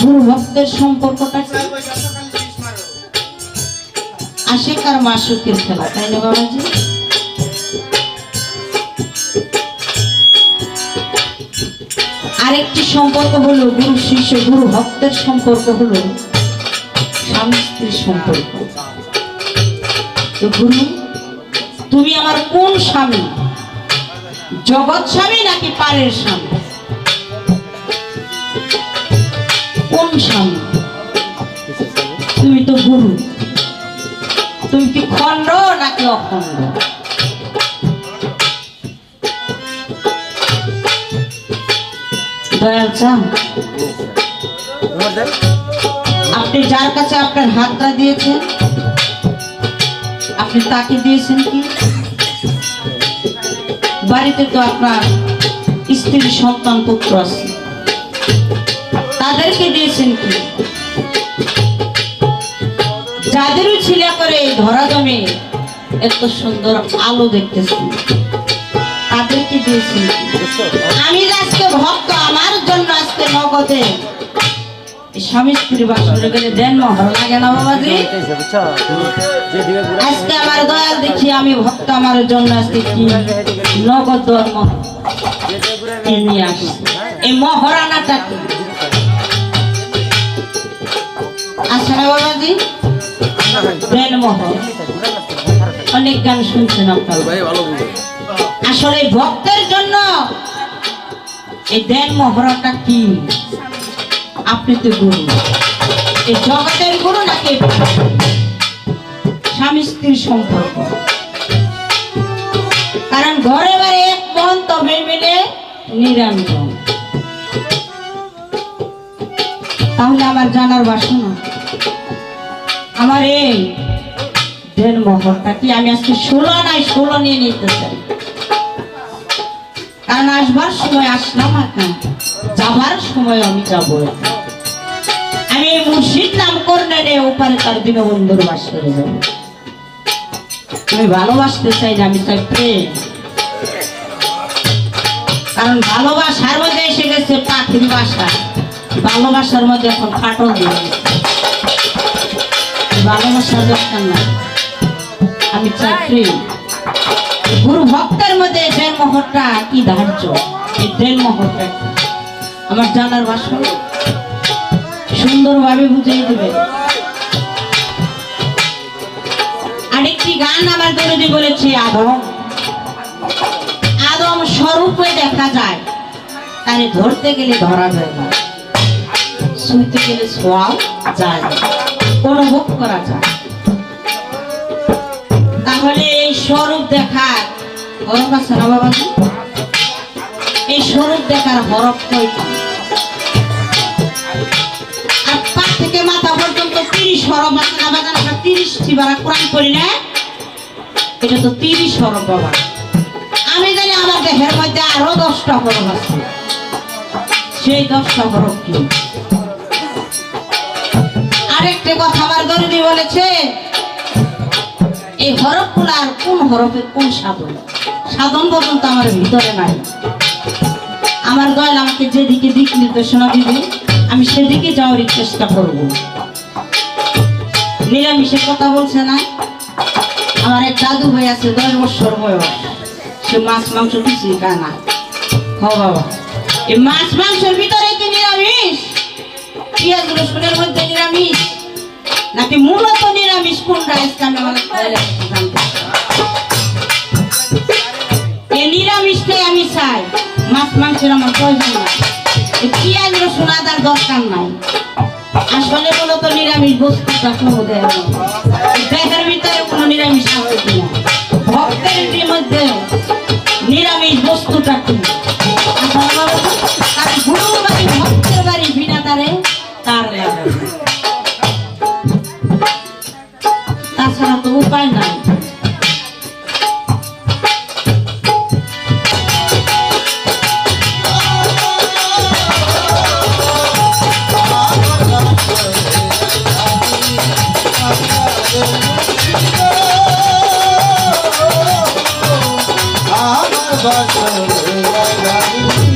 গুরু ভক্তের আরেকটি সম্পর্ক হলো গুরু শিষ্য, গুরু ভক্তের সম্পর্ক হলো স্বামী স্ত্রীর সম্পর্ক। তো গুরু, তুমি আমার কোন স্বামী? জগৎ স্বামী নাকি পারের স্বামী? আপনি যার কাছে আপনার হাতটা দিয়েছেন আপনি তাকে দিয়েছেন কি? বাড়িতে তো আপনার স্ত্রী সন্তান পুত্র আছে। তাদেরকে দিয়েছেন কি? যাদেরও ছিলা করে ধরা জমে এত সুন্দর আলো দেখতেছি। তাদেরকে দিয়েছেন কি? আমি আজকে ভক্ত, আমার জন্য আজকে নগদে। স্বামী মহর লাগে না আজকে আমার দয়াল দেখি, আমি ভক্ত, আমার জন্য আজকে কি নগদ ধর্ম নিয়ে এই কি? না বাবাজি। দেন মহর অনেক গান শুনছেন আপনারা। আসলে ভক্তের জন্য এই দেন মহড়াটা কি? আপনি তো গুরু। এই জগতের গুরু নাকি স্বামী স্ত্রীর সম্পর্ক? কারণ ঘরে বাড়ি এক মন তবে মিলে নিরঞ্জন তাহলে আমার জানার বাসনা? আমার এই দেন মহরটা কি আমি আজকে ষোলো নাই? ষোলো নিয়ে নিতে চাই। কারণ আসবার সময় আসলাম এখন যাবার সময় আমি যাব আমি মুর্শিদ নাম করলে রে, ওপারে তার দিনে বন্ধুর বাস করে যাব। আমি ভালোবাসতে চাই না, আমি চাই প্রেম। কারণ ভালোবাসার মধ্যে এসে গেছে পাখির বাসা। ভালোবাসার মধ্যে এখন ফাটল দিয়ে গেছে। ভালোবাসার দরকার না আমি চাই গুরু ভক্তের মধ্যে দেন মহরটা কি ধার্য? এই দেন মহরটা? আমার জানার ভাষণ সুন্দরভাবে বুঝিয়ে দেবে। আরেকটি গান আমার দরদি বলেছে আদম। আদম স্বরূপে দেখা যায় তারে ধরতে গেলে ধরা যায় না। শুনতে গেলে শোয়া যায় অনুভব করা যায়। হরফ এই দেখার হরফ আর থেকে মাথা পর্যন্ত তিরিশ হরফ তিরিশ হরফ আমি জানি আমার দেহের মধ্যে আরও দশটা হরফ আছে। সেই দশটা হরফ কি? আরেকটা কথা আমার দরদি বলেছে, এই হরফগুলো আর কোন হরফের কোন সাধন? সাধন পর্যন্ত আমার ভিতরে নাই। আমার দয়াল আমাকে যেদিকে দিক নির্দেশনা দিবে, আমি সেদিকে যাওয়ার চেষ্টা করব। নিরামিষের কথা বলছে না? আমার এক দাদু ভাই আছে, দশ বছর বয়স। সে মাছ, মাংস কিছুই খায় না। হ বাবা। এই মাছ, মাংসের ভিতরে কি নিরামিষ? পেঁয়াজ, রসুনের মধ্যে নিরামিষ? নাকি মূলত নিরামিষ? কোনটা ইসলামে মানে মাছ মাংসের আমার প্রয়োজন নাই। এই পেঁয়াজ, রসুন আদার দরকার নাই। আসলে মূলত নিরামিষ বস্তুটা কোনো দেয় না। ভিতরে কোনো নিরামিষ আছে কিনা? ভক্তের মধ্যে নিরামিষ বস্তুটা কি? ভক্তের বাড়ি বিনা তারে তার তাছাড়া তো উপায় নাই। বাসরে